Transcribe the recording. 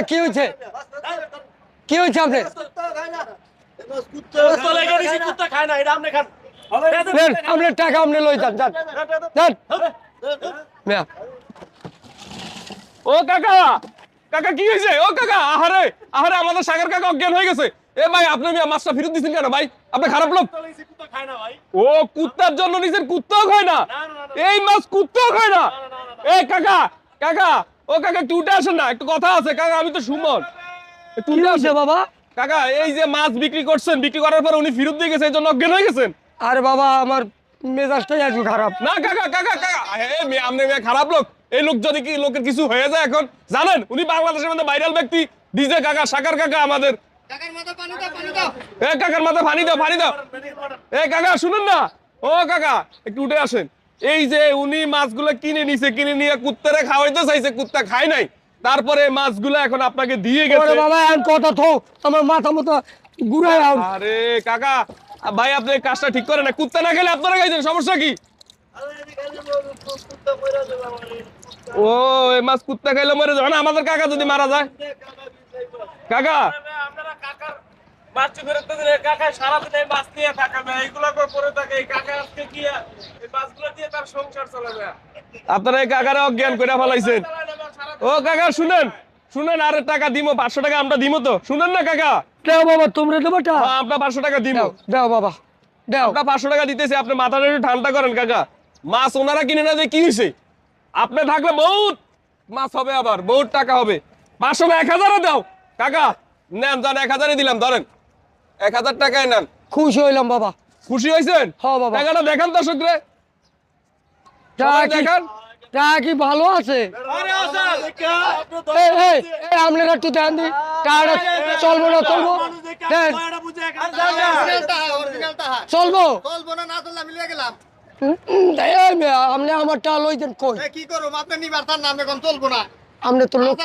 আপনার কি হয়েছে? কি হয়েছে আপনার চলে গেছি কুত্তা খায় না এটা আপনি আপনার টাকা আপনি লই যান যান। যান। ও কাকা কাকা কি হয়েছে? ও কাকা আহারে আহারে আমাদের সাগর কাকা অজ্ঞান হয়ে গেছে। এ ভাই আপনি মিয়া মাছটা ফেরত দিচ্ছেন কেন ভাই? আপনি খারাপ লোক। ও কুত্তার জন্য নিজের কুত্তাও খায় না। এই মাছ কুত্তাও খায় না। এ কাকা কাকা ও কাকা একটু উঠে আসেন না একটু কথা আছে। কাকা আমি তো সুমন। একটু উঠে হয়েছে বাবা? কাকা এই যে মাছ বিক্রি করছেন বিক্রি করার পর উনি ফেরত দিয়ে গেছে এই জন্য অজ্ঞান হয়ে গেছেন? আরে বাবা আমার মেজাজটাই একটু খারাপ। না কাকা কাকা কাকা মেয়ে মেয়ে খারাপ লোক। এই লোক যদি কি লোকের কিছু হয়ে যায় এখন জানেন উনি বাংলাদেশের মধ্যে ভাইরাল ব্যক্তি ডিজে কাকা সাকার কাকা আমাদের। এ কাকার মাথা পানি দাও পানি দাও। এ কাকা শুনুন না। ও কাকা একটু উঠে আসেন। এই যে উনি মাছগুলো কিনে নিছে কিনে নিয়ে কুত্তারে খাওয়াইতে চাইছে কুত্তা খায় নাই। তারপরে মাছগুলো এখন আপনাকে দিয়ে গেছে। বাবা এখন কথা থো আমার মাথা মতো আও। আরে কাকা ভাই আপনি কাজটা ঠিক করেন না। কুত্তা না খেলে আপনারা খাইছেন সমস্যা কি? ও এই মাছ কুত্তা খাইলে মরে যাবে। না আমাদের কাকা যদি মারা যায়। কাকা আপনারা কাকার ফেরত দিলে কাকা সারাদিন এই মাছ নিয়ে থাকা না এইগুলো করে থাকে? এই কাকা আজকে কি এই মাছগুলো দিয়ে তার সংসার চালাবে আপনারা এই কাকারে অজ্ঞান করে ফেলাইছেন। ও কাকা শুনেন। শুনেন আরে টাকা দিমো পাঁচশো টাকা আমরা দিমো তো। শুনেন না কাকা। দাও বাবা তোমরা দেবো আমরা পাঁচশো টাকা দিমো। দাও দাও বাবা দাও। আমরা পাঁচশো টাকা দিতেছি আপনি মাথাটা একটু ঠান্ডা করেন কাকা। মাছ ওনারা কিনে না যে কি হয়েছে আপনি থাকলে বহুত মাছ হবে আবার বহুত টাকা হবে। পাঁচশো না এক হাজারে দাও। কাকা নেন যান এক হাজারে দিলাম ধরেন। এক হাজার টাকায় নেন। খুশি হইলাম বাবা। খুশি হয়েছেন? হ্যাঁ, বাবা। টাকাটা দেখান দর্শকরে টাকা দেখান। টাকা কি ভালো আছে? আরে আসা এই এই এই আপনারা একটু টাকাটা চলবো না চলবো। চলবো। আপনি আমার কই? কি করব নিবার তার নাম এখন চলবো না। আপনি তো লোক